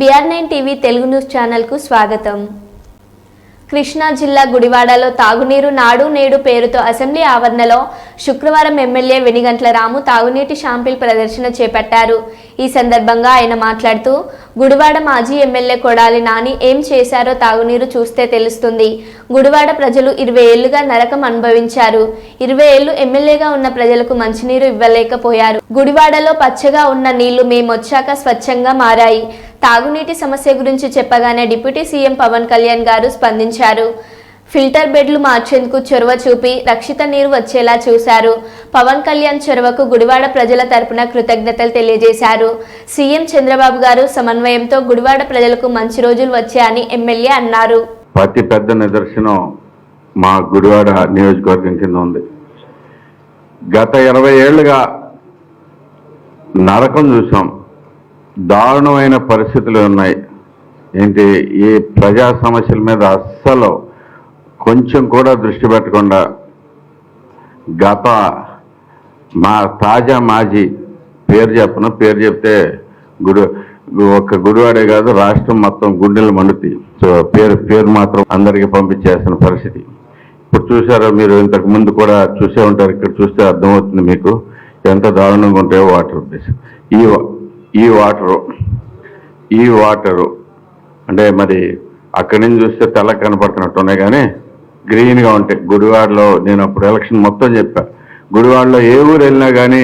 BR nine TV Telugu news ఛానల్కు స్వాగతం. కృష్ణా జిల్లా గుడివాడలో తాగునీరు నాడు నేడు పేరుతో అసెంబ్లీ ఆవరణలో శుక్రవారం ఎమ్మెల్యే వెనిగంట్ల రాము తాగునీటి షాంపిల్ ప్రదర్శన చేపట్టారు. ఈ సందర్భంగా ఆయన మాట్లాడుతూ గుడివాడ మాజీ ఎమ్మెల్యే కొడాలి నాని ఏం చేశారో తాగునీరు చూస్తే తెలుస్తుంది. గుడివాడ ప్రజలు ఇరవై ఏళ్ళుగా నరకం అనుభవించారు. ఇరవై ఏళ్ళు ఎమ్మెల్యేగా ఉన్న ప్రజలకు మంచినీరు ఇవ్వలేకపోయారు. గుడివాడలో పచ్చగా ఉన్న నీళ్ళు మేమొచ్చాక స్వచ్ఛంగా మారాయి. తాగునీటి సమస్య గురించి చెప్పగానే డిప్యూటీ సీఎం పవన్ కళ్యాణ్ గారు స్పందించారు. ఫిల్టర్ బెడ్లు మార్చేందుకు చొరవ చూపి రక్షిత నీరు వచ్చేలా చూశారు. పవన్ కళ్యాణ్ చొరవకు గుడివాడ ప్రజల తరపున కృతజ్ఞతలు తెలియజేశారు. సీఎం చంద్రబాబు గారు సమన్వయంతో గుడివాడ ప్రజలకు మంచి రోజులు వచ్చాయని ఎమ్మెల్యే అన్నారు. అతి పెద్ద నిదర్శనం మా గుడివాడ నియోజకవర్గం కింద ఉంది. గత ఇరవై ఏళ్ళుగా నరకం చూసాం దారుణమైన పరిస్థితులు ఉన్నాయి. ఏంటి? ఈ ప్రజా సమస్యల మీద అస్సలు కొంచెం కూడా దృష్టి పెట్టకుండా గత మా తాజా మాజీ పేరు చెప్పను. పేరు చెప్తే గుడి ఒక్క గుడివాడే కాదు రాష్ట్రం మొత్తం గుండెలు మండుతాయి. సో పేరు పేరు మాత్రం అందరికీ పంపించేసిన పరిస్థితి. ఇప్పుడు చూసారో మీరు ఇంతకు ముందు కూడా చూసే ఉంటారు. ఇక్కడ చూస్తే అర్థమవుతుంది మీకు ఎంత దారుణంగా ఉంటాయో వాటర్ ఈ ఈ వాటరు ఈ వాటరు అంటే మరి అక్కడి నుంచి చూస్తే తెల్ల కనపడుతున్నట్టు ఉన్నాయి కానీ గ్రీన్గా ఉంటాయి గుడివాడలో నేను అప్పుడు ఎలక్షన్ మొత్తం చెప్పా. గుడివాడలో ఏ ఊరు వెళ్ళినా కానీ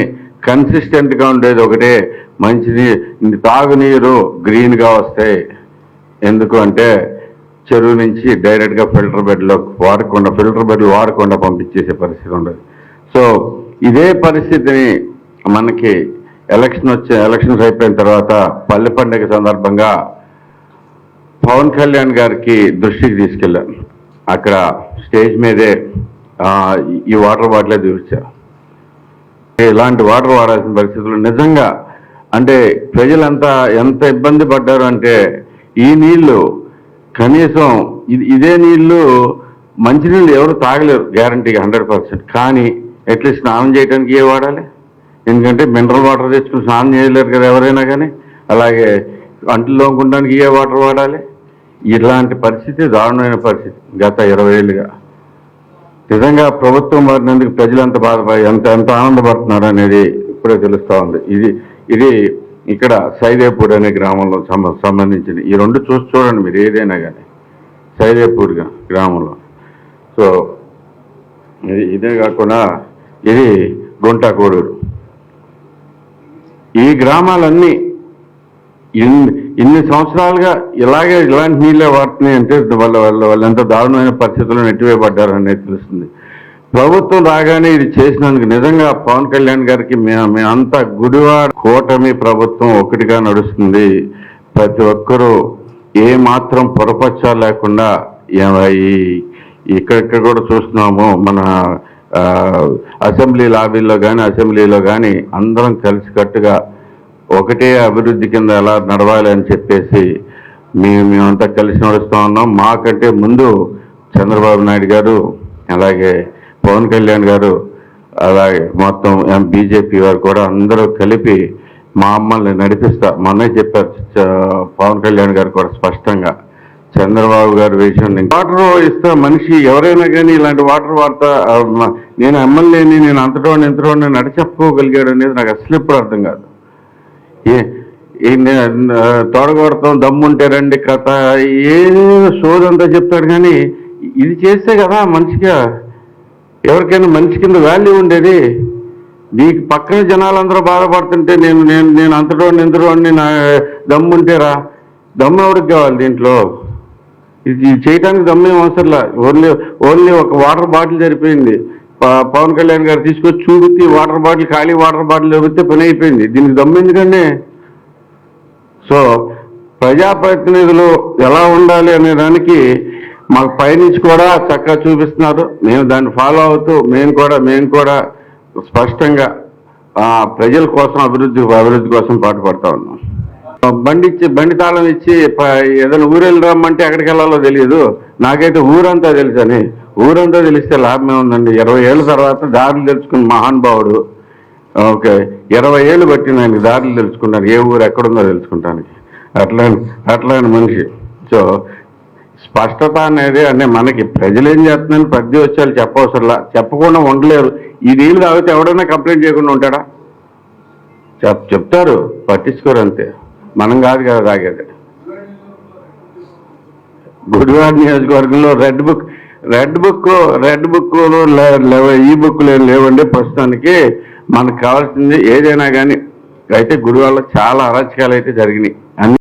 కన్సిస్టెంట్గా ఉండేది ఒకటే. మంచిది తాగునీరు గ్రీన్గా వస్తాయి. ఎందుకు అంటే చెరువు నుంచి డైరెక్ట్గా ఫిల్టర్ బెడ్లో వాడకుండా ఫిల్టర్ బెడ్లు వాడకుండా పంపించేసే పరిస్థితి ఉండదు. సో ఇదే పరిస్థితిని మనకి ఎలక్షన్ వచ్చే ఎలక్షన్స్ అయిపోయిన తర్వాత పల్లె పండుగ సందర్భంగా పవన్ కళ్యాణ్ గారికి దృష్టికి తీసుకెళ్ళాను అక్కడ స్టేజ్ మీదే ఈ వాటర్ బాటిలే చూపించారు ఇలాంటి వాటర్ వాడాల్సిన పరిస్థితులు నిజంగా అంటే ప్రజలంతా ఎంత ఇబ్బంది పడ్డారు అంటే ఈ నీళ్ళు కనీసం ఇది ఇదే నీళ్ళు మంచినీళ్ళు ఎవరు తాగలేరు గ్యారంటీగా హండ్రెడ్ పర్సెంట్. కానీ అట్లీస్ట్ స్నానం చేయడానికి ఏ వాడాలి? ఎందుకంటే మినరల్ వాటర్ తెచ్చుకుని స్నానం చేయలేరు కదా ఎవరైనా కానీ అలాగే అంట్లు తోముకోవడానికి ఏ వాటర్ వాడాలి? ఇలాంటి పరిస్థితి దారుణమైన పరిస్థితి గత ఇరవై ఏళ్ళుగా. నిజంగా ప్రభుత్వం మారినందుకు ప్రజలు ఎంత బాధపడి ఎంత ఎంత ఆనందపడుతున్నారు అనేది ఇప్పుడే తెలుస్తూ ఉంది. ఇది ఇది ఇక్కడ సైదేపూర్ అనే గ్రామంలో సంబంధించింది. ఈ రెండు చూసి చూడండి మీరు ఏదైనా కానీ. సైదేపూర్ గ్రామంలో. సో ఇది ఇదే కాకుండా ఇది గుంటాకోడూరు. ఈ గ్రామాలన్నీ ఎన్ని ఇన్ని సంవత్సరాలుగా ఇలాగే ఇలాంటి నీళ్ళే వాడుతున్నాయి అంటే వాళ్ళ వాళ్ళ వాళ్ళు ఎంత దారుణమైన పరిస్థితుల్లో నెట్టివేయబడ్డారు అనేది తెలుస్తుంది. ప్రభుత్వం రాగానే ఇది చేసినందుకు నిజంగా పవన్ కళ్యాణ్ గారికి మే- మేమంతా గుడివాడ కూటమి ప్రభుత్వం ఒకటిగా నడుస్తుంది. ప్రతి ఒక్కరూ ఏ మాత్రం పొరపచ్చాలు లేకుండా ఈ ఇక్కడిక్కడ కూడా చూస్తున్నాము మన అసెంబ్లీ లాబీల్లో కానీ అసెంబ్లీలో కానీ అందరం కలిసికట్టుగా ఒకటే అభివృద్ధి కింద ఎలా నడవాలి అని చెప్పేసి మేము మేమంతా కలిసి నడుస్తూ ఉన్నాం. మాకంటే ముందు చంద్రబాబు నాయుడు గారు అలాగే పవన్ కళ్యాణ్ గారు అలాగే మొత్తం బీజేపీ వారు కూడా అందరూ కలిపి మా అమ్మల్ని నడిపిస్తా మొన్నే చెప్పారు చ- పవన్ కళ్యాణ్ గారు కూడా స్పష్టంగా. చంద్రబాబు గారు విషయం వాటర్ ఇస్తా మనిషి ఎవరైనా కానీ ఇలాంటి వాటర్ వాడతా నేను ఎమ్మెల్యేని నేను అంతటో ఇంతటో నడిచెప్పుకోగలిగాడు అనేది నాకు అసలు ఎప్పుడు అర్థం కాదు. తొడగొడతాం దమ్ముంటే రండి కథ ఏదో సోదంతా చెప్తాడు కానీ ఇది చేస్తే కదా మంచిగా ఎవరికైనా మంచి కింద వాల్యూ ఉండేది. నీకు పక్కన జనాలందరూ బాధపడుతుంటే నేను నేను నేను అంతటో నిందరోడిని నా దమ్ముంటే రా. దమ్ము ఎవరికి కావాలి దీంట్లో? ఇది చేయడానికి దమ్మేం అవసరంలా ఓన్లీ ఓన్లీ ఒక వాటర్ బాటిల్ సరిపోయింది. పవన్ కళ్యాణ్ గారు తీసుకొచ్చి చూపితే వాటర్ బాటిల్ ఖాళీ వాటర్ బాటిల్ దొరికితే పని అయిపోయింది. దీనికి దమ్ము ఎందుకండి సో ప్రజాప్రతినిధులు ఎలా ఉండాలి అనే దానికి మాకు పైనుంచి కూడా చక్కగా చూపిస్తున్నారు. మేము దాన్ని ఫాలో అవుతూ మేము కూడా మేము కూడా స్పష్టంగా ప్రజల కోసం అభివృద్ధి అభివృద్ధి కోసం పాటుపడతా ఉన్నాం. బండి ఇచ్చి బండి తాళం ఇచ్చి ప- ఏదైనా ఊరు వెళ్ళి రమ్మంటే ఎక్కడికి వెళ్ళాలో తెలియదు. నాకైతే ఊరంతా తెలుసని. ఊరంతా తెలిస్తే లాభమే ఉందండి. ఇరవై ఏళ్ళ తర్వాత దారులు తెలుసుకున్న మహానుభావుడు ఓకే. ఇరవై ఏళ్ళు పట్టింది ఆయనకి దారులు తెలుసుకున్నాను ఏ ఊరు ఎక్కడుందో తెలుసుకుంటానికి. అట్లా అట్లాంటి మనిషి. సో స్పష్టత అనేది అంటే మనకి ప్రజలు ఏం చేస్తున్నారని ప్రతి వచ్చారు చెప్పవసరంలా చెప్పకుండా ఉండలేరు. ఈ నీళ్ళు తాగితే ఎవడైనా కంప్లైంట్ చేయకుండా ఉంటాడా? చెప్ చెప్తారు. పట్టించుకోరు అంతే. మనం కాదు కదా తాగేది. గుడివాడ నియోజకవర్గంలో red book red book red book ఈ బుక్లు ఏం లేవండి ప్రస్తుతానికి. మనకు కావాల్సింది ఏదైనా కానీ అయితే గుడివాడలో చాలా అరాచకాలు అయితే జరిగినాయి. అన్ని